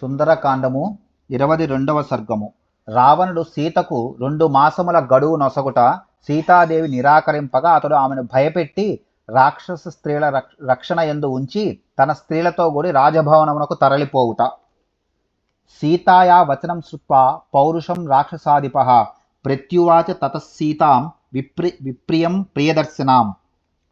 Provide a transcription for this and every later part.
సుందరకాండము ఇరవై రెండవ సర్గము. రావణుడు సీతకు రెండు మాసముల గడువు నొసగుట సీతాదేవి నిరాకరింపగా అతడు ఆమెను భయపెట్టి రాక్షస స్త్రీల రక్ష- రక్షణ ఎందు ఉంచి తన స్త్రీలతో కూడి రాజభవనమునకు తరలిపోవుట. సీతాయా వచనం శ్రుత్వా పౌరుషం రాక్షసాధిప ప్రత్యువాచ తతసీతాం విప్రి విప్రియం ప్రియదర్శనాం.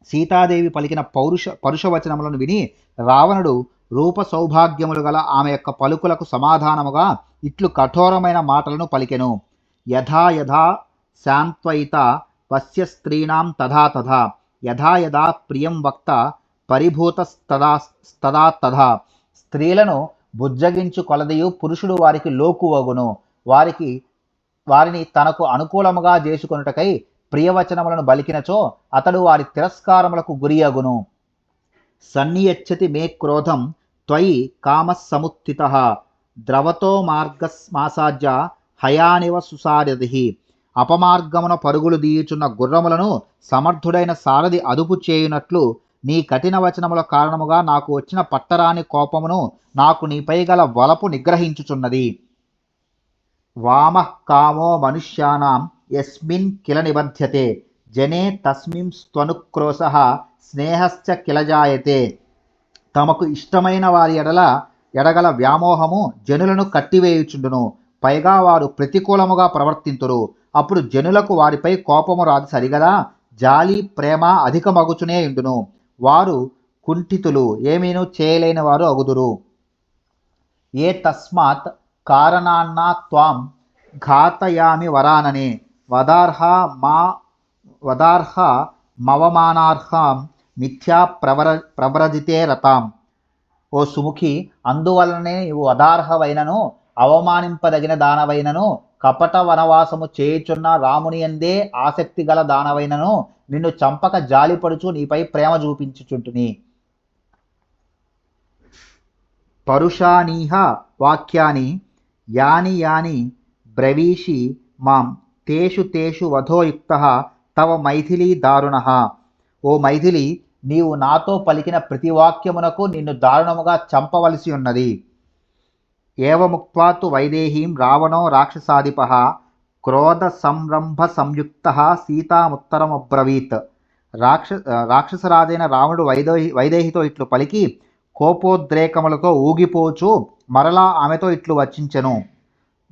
సీతాదేవి పలికిన పౌరుష పరుషవచనములను విని రావణుడు రూప సౌభాగ్యములు గల ఆమె యొక్క పలుకులకు సమాధానముగా ఇట్లు కఠోరమైన మాటలను పలికెను. యథా యథా శాంత్వయిత పశ్య స్త్రీణాం తథా తథా. యథా యథా ప్రియం వక్త పరిభూతస్తదా తదా తథా. స్త్రీలను బుజ్జగించు కొలదియు పురుషుడు వారికి లోకువగును వారికి వారిని తనకు అనుకూలముగా చేసుకొనుటకై ప్రియవచనములను బలికినచో అతడు వారి తిరస్కారములకు గురియగును సన్నియచ్చతి మే క్రోధం త్వయి కామస్సముత్థిత ద్రవతో మార్గస్మాసాజ్య హయానివ సుసారథి. అపమార్గమున పరుగులు దీయుచున్న గుర్రములను సమర్థుడైన సారథి అదుపు చేయునట్లు నీ కఠిన వచనముల కారణముగా నాకు వచ్చిన పట్టరాని కోపమును నాకు నీపై గల వలపు నిగ్రహించుచున్నది. వామ కామో మనుష్యానాం యస్మిన్ కిల నిబధ్యతే. జనే తస్మిన్ స్త్వనుక్రోశ స్నేహశ్చ కిలజాయతే. తమకు ఇష్టమైన వారి ఎడల ఎడగల వ్యామోహము జనులను కట్టివేయుచుండును. పైగా వారు ప్రతికూలముగా ప్రవర్తింతురు. అప్పుడు జనులకు వారిపై కోపము రాదు సరిగదా? జాలి ప్రేమ అధికమగుచునే ఇండును వారు కుంఠితులు. ఏమీను చేయలేని వారు అగుదురు. ఏ తస్మాత్ కారణాన్న త్వాం ఘాతయామి వరానని. వదార్హ మా వదార్హ మవమానార్హాం మిథ్యా ప్రవర ప్రవ్రజితే రతాం. ఓ సుముఖి అందువలనే నీవు అదార్హవైనను అవమానింపదగిన దానవైనను కపట వనవాసము చేయుచున్న రాముని ఎందే ఆసక్తి గల దానవైనను నిన్ను చంపక జాలిపడుచు నీపై ప్రేమ చూపించుచుంటుని పరుషానీహ వాక్యాని యాని యాని బ్రవీషి మాం తేషు తేషు వధోయుక్త తవ మైథిలి దారుణ. ఓ మైథిలి నీవు నాతో పలికిన ప్రతి వాక్యమునకు నిన్ను దారుణముగా చంపవలసి ఉన్నది. ఏవముక్త్వాతు వైదేహీం రావణో రాక్షసాధిప. క్రోధ సంరంభ సంయుక్త సీతాముత్తరమబ్రవీత్. రాక్ష రాక్షసరాజైన రావణుడు వైదేహి వైదేహితో ఇట్లు పలికి కోపోద్రేకములతో ఊగిపోచు మరలా ఆమెతో ఇట్లు వచించెను.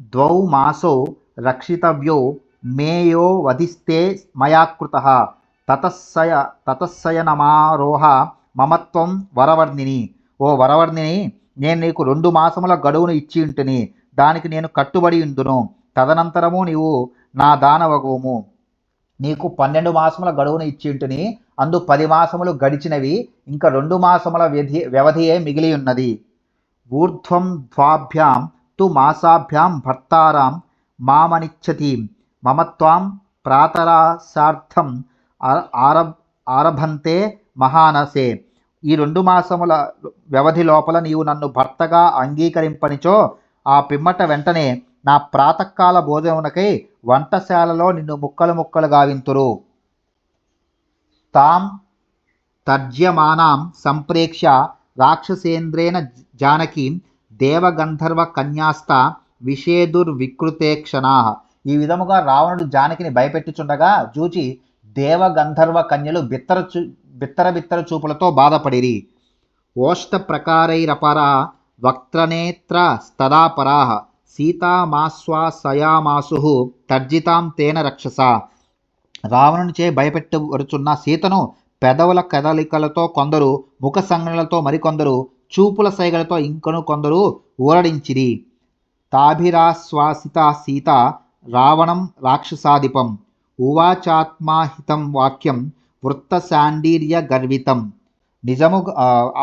ద్వౌ మాసౌ రక్షితవ్యో మేయో వధిస్తే మయాకృత తతస్సయ తతస్సయనమారోహ మమత్వం వరవర్ణిని. ఓ వరవర్ణిని నేను నీకు రెండు మాసముల గడువును ఇచ్చి ఉంటుని దానికి నేను కట్టుబడి ఉందును తదనంతరము నీవు నా దానవగుము. నీకు పన్నెండు మాసముల గడువును ఇచ్చి ఉంటుని అందు పది మాసములు గడిచినవి ఇంకా రెండు మాసముల వ్యధి వ్యవధియే మిగిలి ఉన్నది. ఊర్ధ్వం ద్వాభ్యాం తు మాసాభ్యాం భర్తారాం మామనిచ్చతి. మమత్వాం ప్రాతరాసార్థం ఆర ఆరబ్ ఆరభంతే మహానసే. ఈ రెండు మాసముల వ్యవధి లోపల నీవు నన్ను భర్తగా అంగీకరింపనిచో ఆ పిమ్మట వెంటనే నా ప్రాతకాల భోజనమునకై వంటశాలలో నిన్ను ముక్కలు ముక్కలు గావింతురు. తాం తర్జ్యమానాం సంప్రేక్ష రాక్షసేంద్రేణ జానకీం దేవగంధర్వ కన్యాస్త విషేదుర్వికృతేక్షణా ఈ విధముగా రావణుడు జానకిని భయపెట్టుచుండగా జూచి దేవగంధర్వ కన్యలు బిత్తర చూ బిత్తర బిత్తర చూపులతో బాధపడిరి. ఓష్ట ప్రకారైరపర వక్త్రనేత్ర స్తదాపరా సీతామాశ్వాసయామాసు తర్జితాం తేన రక్షస. రావణునిచే భయపెట్టబడుచున్న సీతను పెదవుల కదలికలతో కొందరు ముఖ సంజ్ఞలతో మరికొందరు చూపుల సైగలతో ఇంకను కొందరు ఊరడించిరి. తాభిరాశ్వాసిత సీత రావణం రాక్షసాధిపం. ఉవాచాత్మాహితం వాక్యం వృత్తశాండీర్య గర్వితం. నిజము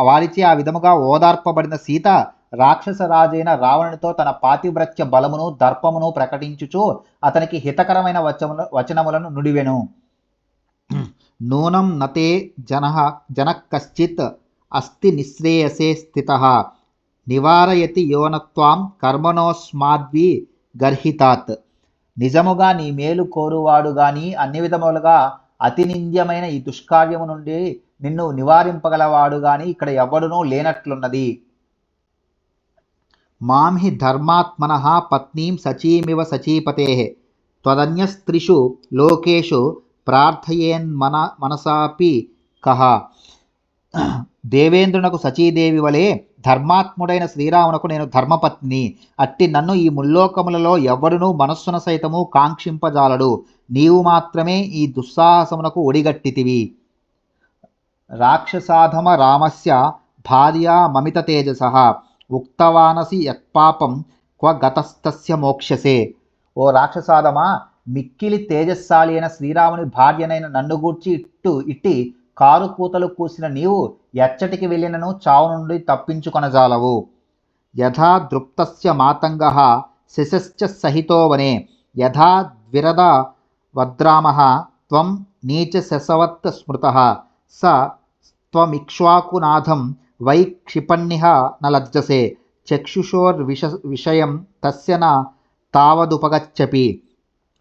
వారిచే ఆ విధముగా ఓదార్పబడిన సీత రాక్షసరాజైన రావణునితో తన పాతివ్రత్య బలమును దర్పమును ప్రకటించుచు అతనికి హితకరమైన వచముల వచనములను నుడివెను. నూనం నతే జన జన కశ్చిత్ అస్తి నిశ్రేయసే స్థిత. నివారయతి యోనత్వాం కర్మణోస్మాద్వి గర్హితాత్. నిజముగా నీ మేలు కోరువాడు గాని అన్ని విధములుగా అతి నింద్యమైన ఈ దుష్కార్యము నుండి నిన్ను నివారింపగలవాడు గాని ఇక్కడ ఎవడునూ లేనట్లున్నది. మాంహి ధర్మాత్మన పత్నీం సచీమివ సచీపతే త్వదన్యస్త్రిషు లోకేషు ప్రార్థయేన్మన మనసాపి కహ దేవేంద్రునకు సచీదేవి వలె ధర్మాత్ముడైన శ్రీరామునకు నేను ధర్మపత్ని. అట్టి నన్ను ఈ ముల్లోకములలో ఎవడునూ మనస్సున సైతము కాంక్షింపజాలడు. నీవు మాత్రమే ఈ దుస్సాహసమునకు ఒడిగట్టితివి. రాక్షసాధమ రామస్య భార్య మమిత తేజస. ఉక్తవానసి యత్పాపం క్వ గతస్తస్య మోక్షసే. ఓ రాక్షసాధమా మిక్కిలి తేజస్సాలి అయిన శ్రీరాముని భార్యనైన నన్ను గూర్చి ఇట్టు ఇట్టి కారు కూతలు కూసిన నీవు ఎచ్చటికి వెళ్ళినను చావు నుండి తప్పించుకొనజాలవు. యథా దృప్తస్య మాతంగ శిశశ్చ సహితో వనే యథా ద్విరద వద్రామ త్వం నీచ శశవత్ స్మృత. స త్వమిక్ష్వాకునాథం వై క్షిపన్నిహ న లజ్జసే. చక్షుషోర్విష విషయం తస్య న తావదుపగచ్చపి.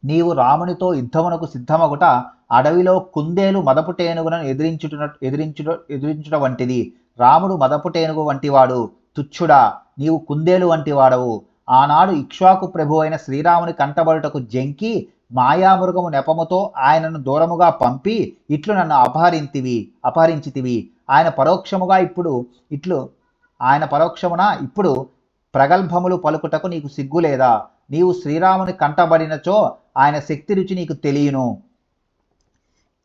నీవు రామునితో యుద్ధమునకు సిద్ధమగుట అడవిలో కుందేలు మదపుటేనుగులను ఎదిరించుట ఎదిరించుట ఎదిరించుట వంటిది. రాముడు మదపుటేనుగు వంటివాడు. తుచ్చుడా నీవు కుందేలు వంటివాడవు. ఆనాడు ఇక్ష్వాకు ప్రభు అయిన శ్రీరాముని కంటబడుటకు జంకి మాయామృగము నెపముతో ఆయనను దూరముగా పంపి ఇట్లు నన్ను అపహరింతివి అపహరించితివి. ఆయన పరోక్షముగా ఇప్పుడు ఇట్లు ఆయన పరోక్షమున ఇప్పుడు ప్రగల్భములు పలుకుటకు నీకు సిగ్గులేదా? నీవు శ్రీరాముని కంటబడినచో ఆయన శక్తి రుచి నీకు తెలియను.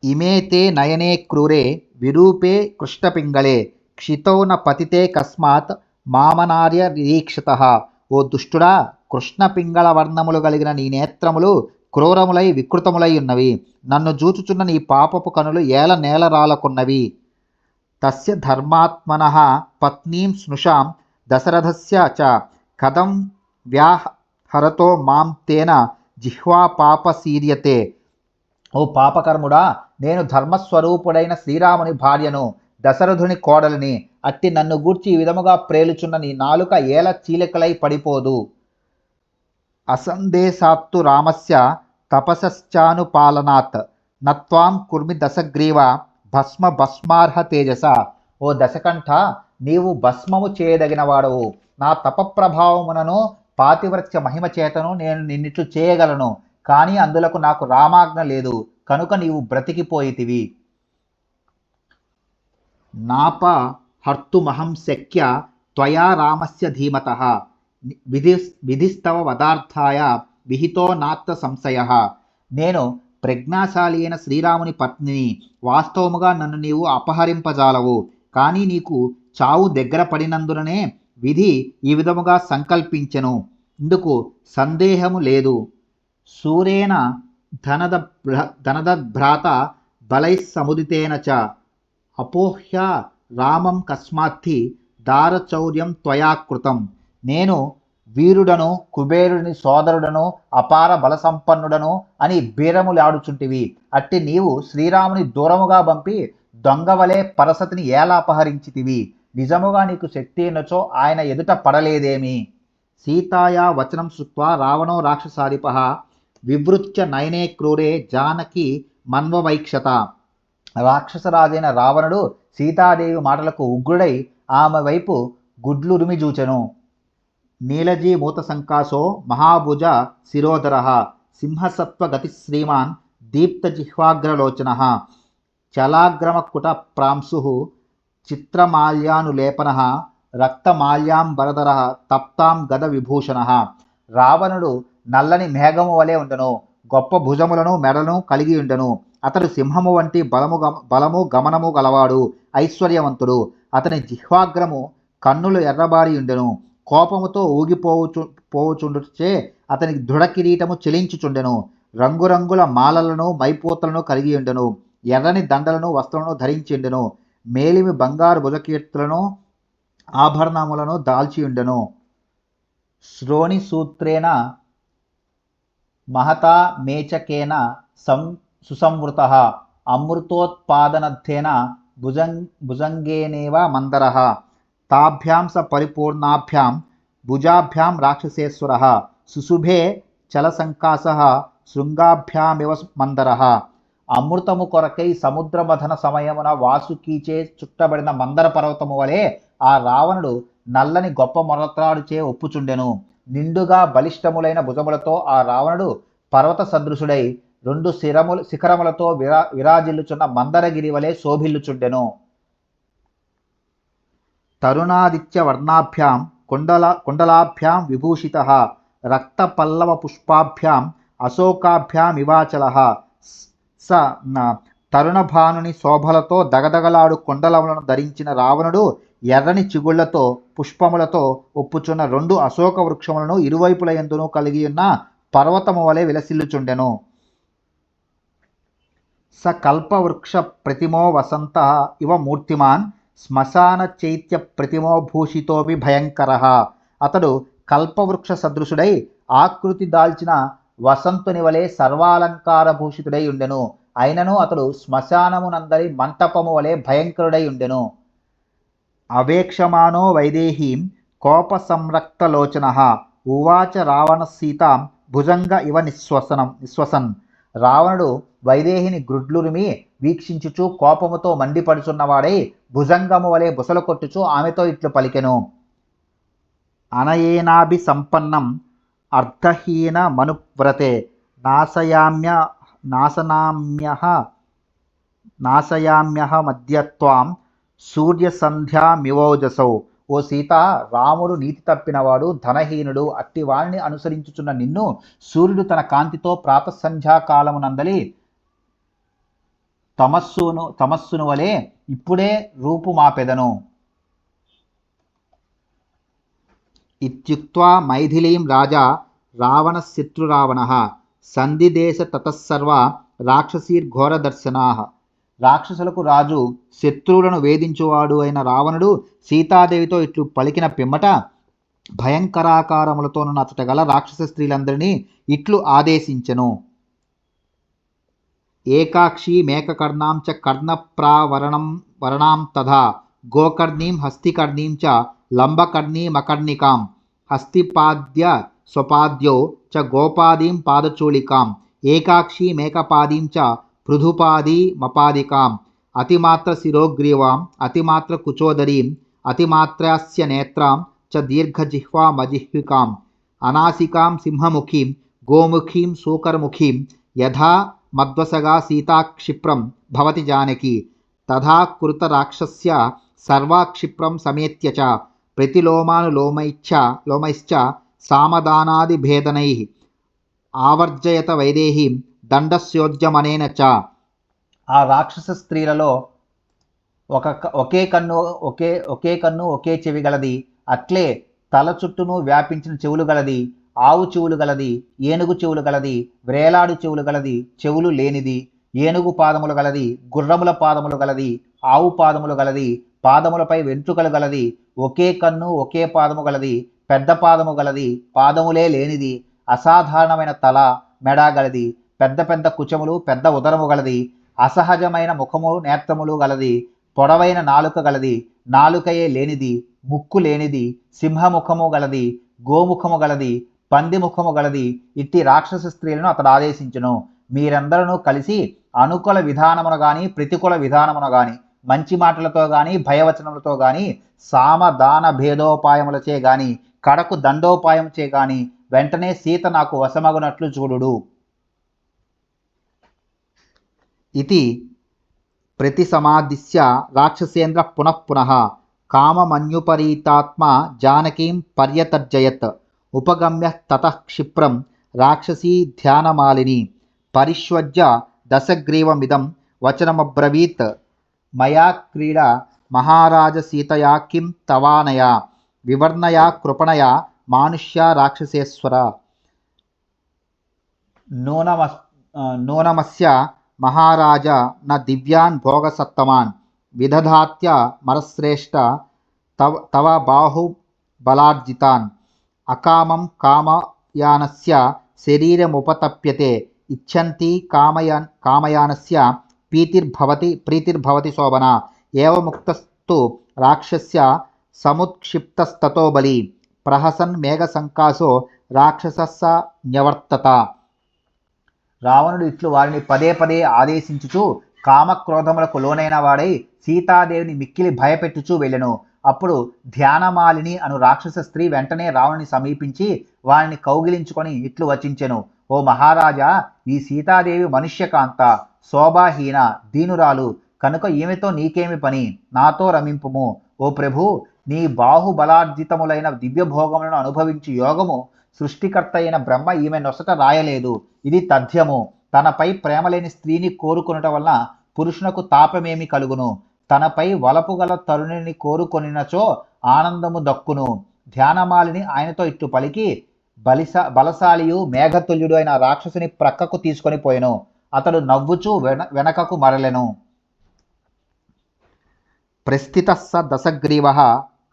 ఇమే తే నయనే క్రూరే విరూపే కృష్ణపింగళే క్షితౌ న పతితే కస్మాత్ మామనార్య నిరీక్షిత. ఓ దుష్టుడా కృష్ణపింగళ వర్ణములు కలిగిన నీ నేత్రములు క్రూరములై వికృతములై ఉన్నవి. నన్ను జూచుచున్న నీ పాపపు కనులు ఏల నేల రాలకున్నవి తస్య ధర్మాత్మన పత్నీం స్నుషాం దశరథస్య చ కథం వ్యాహరతో మాం తేన జిహ్వా పాపసీర్యతే ఓ పాపకర్ముడా నేను ధర్మస్వరూపుడైన శ్రీరాముని భార్యను దశరథుని కోడలిని అట్టి నన్ను గూర్చి ఈ విధముగా ప్రేలుచున్న నీ నాలుక ఏల చీలికలై పడిపోదు. అసందేశాత్తు రామస్య తపసశ్చానుపాలనాత్ నత్వాం కుర్మి దశగ్రీవ భస్మ భస్మార్హ తేజస. ఓ దశకంఠ నీవు భస్మము చేయదగిన వాడవు నా తపప్రభావమునను పాతివ్రత్య మహిమ చేతను నేను నిన్నిట్లు చేయగలను. కానీ అందులకు నాకు రామాజ్ఞ లేదు. కనుక నీవు బ్రతికిపోయితివి నాప హర్తుమహం శక్య త్వయా రామస్య ధీమత. విధి విధిస్తవ వదార్థాయ విహితో నాత్త సంశయ. నేను ప్రజ్ఞాశాలి అయిన శ్రీరాముని పత్నిని వాస్తవముగా నన్ను నీవు అపహరింపజాలవు. కానీ నీకు చావు దగ్గర పడినందుననే విధి ఈ విధముగా సంకల్పించెను. ఇందుకు సందేహము లేదు. సూరేణ ధనద ధనదభ్రాత బలైస్సముదితేన చ. అపోహ్య రామం కస్మాత్తి దారచౌర్యం త్వయా కృతం. నేను వీరుడను కుబేరుని సోదరుడను అపార బలసంపన్నుడను అని బీరములాడుచుంటివి. అట్టి నీవు శ్రీరాముని దూరముగా పంపి దొంగవలే పరసతిని ఎలా అపహరించితివి? నిజముగా నీకు శక్తి అయినచో ఆయన ఎదుట పడలేదేమి? సీతాయా వచనం శృత్వా రావణో రాక్షసాధిప వివృత్య నయనే క్రూరే జానకి మన్వవైక్షత రాక్షసరాజైన రావణుడు సీతాదేవి మాటలకు ఉగ్రుడై ఆమె వైపు గుడ్లురిమి చూచెను నీలజీ మూత సంకాశో మహాభుజ శిరోధర. సింహసత్వగతి శ్రీమాన్ దీప్తజిహ్వాగ్రలోచన. చలాగ్రమకుట ప్రాంశు చిత్రమాల్యానులేపన. రక్తమాల్యాంబరధర తప్తాం గద విభూషణ. రావణుడు నల్లని మేఘము వలె ఉండను. గొప్ప భుజములను మెడలను కలిగి ఉండను. అతడు సింహము వంటి బలము గమ బలము గమనము గలవాడు ఐశ్వర్యవంతుడు. అతని జిహ్వాగ్రము కన్నులు ఎర్రబారి ఉండెను. కోపముతో ఊగిపోవుచు పోవుచుండుచే అతనికి దృఢ కిరీటము చెలించుచుండెను. రంగురంగుల మాలలను మైపోతలను కలిగి ఉండెను. ఎర్రని దండలను వస్త్రములను ధరించిండెను మేలిమి బంగారు భుజకీర్తులను ఆభరణములను దాల్చి ఉండెను. శ్రోణి సూత్రేణ మహతా మేచకేన సం సుసంవృత అమృతోత్పాదనర్థేన భుజంగ్ భుజంగేనేవ మందర తాభ్యాం స పరిపూర్ణాభ్యాం భుజాభ్యాం రాక్షసేశ్వర సుశుభే చలసంకాస శృంగాభ్యామివ మందర అమృతము కొరకై సముద్రమథన సమయమున వాసుకీచే చుట్టబడిన మందర పర్వతము వలె ఆ రావణుడు నల్లని గొప్ప మొరత్రాడుచే ఒప్పుచుండెను. నిండుగా బలిష్టములైన భుజములతో ఆ రావణుడు పర్వత సదృశుడై రెండు శిరములు శిఖరములతో విరా విరాజిల్లుచున్న మందరగిరి వలె శోభిల్లుచుండెను. తరుణాదిత్య వర్ణాభ్యాం కుండల కుండలాభ్యాం విభూషిత రక్త పల్లవ పుష్పాభ్యాం అశోకాభ్యామివాచల స న- తరుణభానుని శోభలతో దగదగలాడు కుండలములను ధరించిన రావణుడు ఎర్రని చిగుళ్ళతో పుష్పములతో ఒప్పుచున్న రెండు అశోక వృక్షములను ఇరువైపుల ఎందును కలిగి ఉన్న పర్వతము వలె విలసిల్లుచుండెను. స కల్పవృక్ష ప్రతిమో వసంత ఇవ మూర్తిమాన్. శ్మశాన చైత్య ప్రతిమో భూషితోపి భయంకర. అతడు కల్పవృక్ష సదృశుడై ఆకృతి దాల్చిన వసంతుని వలె సర్వాలంకార భూషితుడై ఉండెను. అయినను అతడు శ్మశానమునందరి మంటపము వలె భయంకరుడై ఉండెను. అవేక్షమానో వైదేహీం కోపసంరక్తలోచన ఉవాచ రావణ సీతాం భుజంగ ఇవ నిశ్వసనం నిశ్వసన్. రావణుడు వైదేహిని గ్రుడ్లురిమి వీక్షించుచు కోపముతో మండిపడుచున్నవాడై భుజంగము వలె బుసలు కొట్టుచు ఆమెతో ఇట్లు పలికెను. అనయేనాభి సంపన్నం అర్ధహీన మనువ్రతే నాశయామ్య నాశనామ్య నాశయామ్య మధ్యత్వాం సూర్యసంధ్యామివోజసౌ. ఓ సీత రాముడు నీతి తప్పినవాడు ధనహీనుడు అట్టి వారిని అనుసరించుచున్న నిన్ను సూర్యుడు తన కాంతితో ప్రాతసంధ్యాకాలమునందలి తమస్సును తమస్సును వలె ఇప్పుడే రూపుమాపెదను. ఇత్యుక్వా మైథిలీం రాజా రావణశత్రురావణः. సంధిదేశ తతస్సర్వ రాక్షసీర్ఘోరదర్శనా. రాక్షసులకు రాజు శత్రువులను వేధించువాడు అయిన రావణుడు సీతాదేవితో ఇట్లు పలికిన పిమ్మట భయంకరాకారములతోనున్న అతట గల రాక్షస స్త్రీలందరినీ ఇట్లు ఆదేశించెను. ఏకాక్షి మేకకర్ణాం చ కర్ణప్రావరణం వరణాం తథా గోకర్ణీం హస్తికర్ణీం చ లంబకర్ణీమకర్ణికాం హస్తిపాద్య స్వపాద్యో చ గోపాదీం పాదచూళికాం ఏకాక్షి మేకపాదీం చ పృథుపాది మపాదికాం అతిమాత్ర శిరోగ్రీవాం అతిమాత్ర కుచోదరీం అతిమాత్రాస్య నేత్రాం చ దీర్ఘజిహ్వామజిహ్వికాం అనాసికాం సింహముఖీం గోముఖీం సూకరముఖీం యథా మద్వసగా సీతాక్షిప్రం భవతి జానకి తథా కృత రాక్షస్య సర్వాక్షిప్రం సమేత్య చ ప్రతిలోమానులోమైచ్చ లోమైశ్చ సామదానాదిభేదనై ఆవర్జయత వైదేహీం దండస్యోద్యమనేన చ. ఆ రాక్షస స్త్రీలలో ఒక క- ఒకే కన్ను ఒకే ఒకే కన్ను ఒకే చెవి గలది. అట్లే తల చుట్టూను వ్యాపించిన చెవులు గలది. ఆవు చెవులు గలది. ఏనుగు చెవులు గలది. వ్రేలాడు చెవులు గలది. చెవులు లేనిది. ఏనుగు పాదములు గలది. గుర్రముల పాదములు గలది. ఆవు పాదములు గలది. పాదములపై వెంట్రుకలు గలది. ఒకే కన్ను ఒకే పాదము గలది. పెద్ద పాదము గలది. పాదములే లేనిది. అసాధారణమైన తల మెడ గలది. పెద్ద పెద్ద కుచములు పెద్ద ఉదరము గలది అసహజమైన ముఖము నేత్రములు గలది పొడవైన నాలుక గలది నాలుకయే లేనిది ముక్కు లేనిది సింహముఖము గలది గోముఖము గలది పంది ముఖము గలది ఇట్టి రాక్షస స్త్రీలను అతడు ఆదేశించును. మీరందరూ కలిసి అనుకూల విధానమును గాని ప్రతికూల విధానమును గాని మంచి మాటలతో గాని భయవచనములతో గాని సామదాన భేదోపాయములచే గాని కడకు దండోపాయముచే గాని వెంటనే సీత నాకు వశమగునట్లు చూడుడు. ఇది ప్రతిసమాదిశ్య రాక్షసేంద్ర పునః కామమన్యుపరీతాత్మ జానకీం పర్యతర్జయత్ ఉపగమ్య తతః క్షిప్రం రాక్షసీ ధ్యానమాలిని పరిష్వజ్య దశగ్రీవమిదం వచనమబ్రవీత్ మయా క్రీడ మహారాజసీతయా కిం తవానయా వివర్ణయా కృపణయా మానుష్యా రాక్షసేశ్వర నూనమస్ నూనమస్య మహారాజ న దివ్యాన్ భోగసత్తమాన్. విదధాత్య మరశ్రేష్ఠ తవ తవ బాహు బలార్జితాన్. అకామం కామయానస్య శరీరముపతప్యతే. ఇచ్చంతి కామయాన్ కామయానస్య ప్రీతిర్భవతి ప్రీతిర్భవతి శోభన. ఏవముక్తస్తు రాక్షస్య సముత్క్షిప్తస్తతో బలి. ప్రహసన్ మేఘసంకాసో రాక్షసస్స న్యవర్తత. రావణుడు ఇట్లు వారిని పదే పదే ఆదేశించుచు కామక్రోధములకు లోనైన వాడై సీతాదేవిని మిక్కిలి భయపెట్టుచూ వెళ్ళెను. అప్పుడు ధ్యానమాలిని అను రాక్షస స్త్రీ వెంటనే రావణుని సమీపించి వారిని కౌగిలించుకొని ఇట్లు వచించెను. ఓ మహారాజా ఈ సీతాదేవి మనుష్యకాంత శోభాహీన దీనురాలు. కనుక ఈమెతో నీకేమి పని? నాతో రమింపుము. ఓ ప్రభు నీ బాహుబలార్జితములైన దివ్య భోగములను అనుభవించి యోగము సృష్టికర్త అయిన బ్రహ్మ ఈమె నొసట రాయలేదు. ఇది తథ్యము. తనపై ప్రేమలేని స్త్రీని కోరుకొనుట వలన పురుషునకు తాపమేమి కలుగును? తనపై వలపు గల తరుణిని కోరుకొనినచో ఆనందము దక్కును. ధ్యానమాలిని ఆయనతో ఇట్టు పలికి బలిస బలశాలియు మేఘతుల్యుడు అయిన రాక్షసుని ప్రక్కకు తీసుకొని పోయెను. అతడు నవ్వుచూ వెన వెనకకు మరలెను. ప్రస్థిత స దశగ్రీవ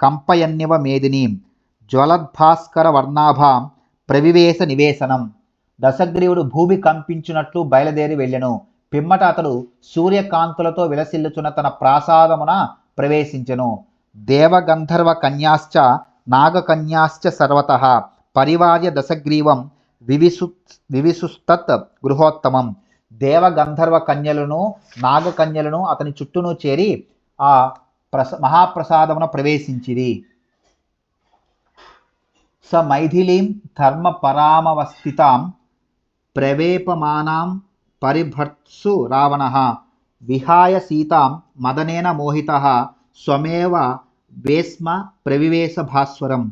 కంపయన్యవ మేదిని జ్వలద్భాస్కర వర్ణాభాం ప్రవివేశ నివేశనం. దశగ్రీవుడు భూమి కంపించినట్లు బయలుదేరి వెళ్ళెను. పిమ్మట అతడు సూర్యకాంతులతో విలసిల్లుచున్న తన ప్రాసాదమున ప్రవేశించెను. దేవగంధర్వ కన్యాశ్చ నాగకన్యాశ్చ సర్వత. పరివార్య దశగ్రీవం వివిసు వివిసుస్తత్ గృహోత్తమం. దేవగంధర్వ కన్యలను నాగకన్యలను అతని చుట్టూను చేరి ఆ ప్రస మహాప్రసాదమున ప్రవేశించిరి. స మైథిలీం ధర్మపరామవస్థితాం ప్రవేపమానాం పరిభర్త్సు రావణ విహాయ సీతాం మదనేన మోహిత స్వమేవ వేస్మ ప్రవివేశ భాస్వరం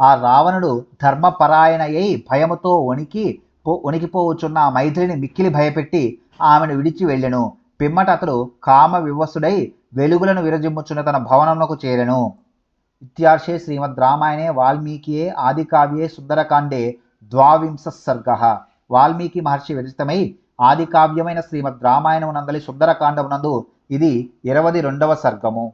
ఆ రావణుడు ధర్మపరాయణయై భయముతో వణికి పో వణికిపోవచ్చున్న ఆ మైథిలిని మిక్కిలి భయపెట్టి ఆమెను విడిచి వెళ్ళెను. పిమ్మట అతడు కామ వివసుడై వెలుగులను విరజిమ్ముచున్న తన భవనంలోకి చేరెను. ఇత్యార్షే శ్రీమద్ రామాయణే వాల్మీకియే ఆదికావ్యే సుందరకాండే ద్వావింశ సర్గ వాల్మీకి మహర్షి విరచితమై ఆదికావ్యమైన శ్రీమద్ రామాయణమునందలి సుందరకాండమునందు ఇది ఇరవది రెండవ సర్గము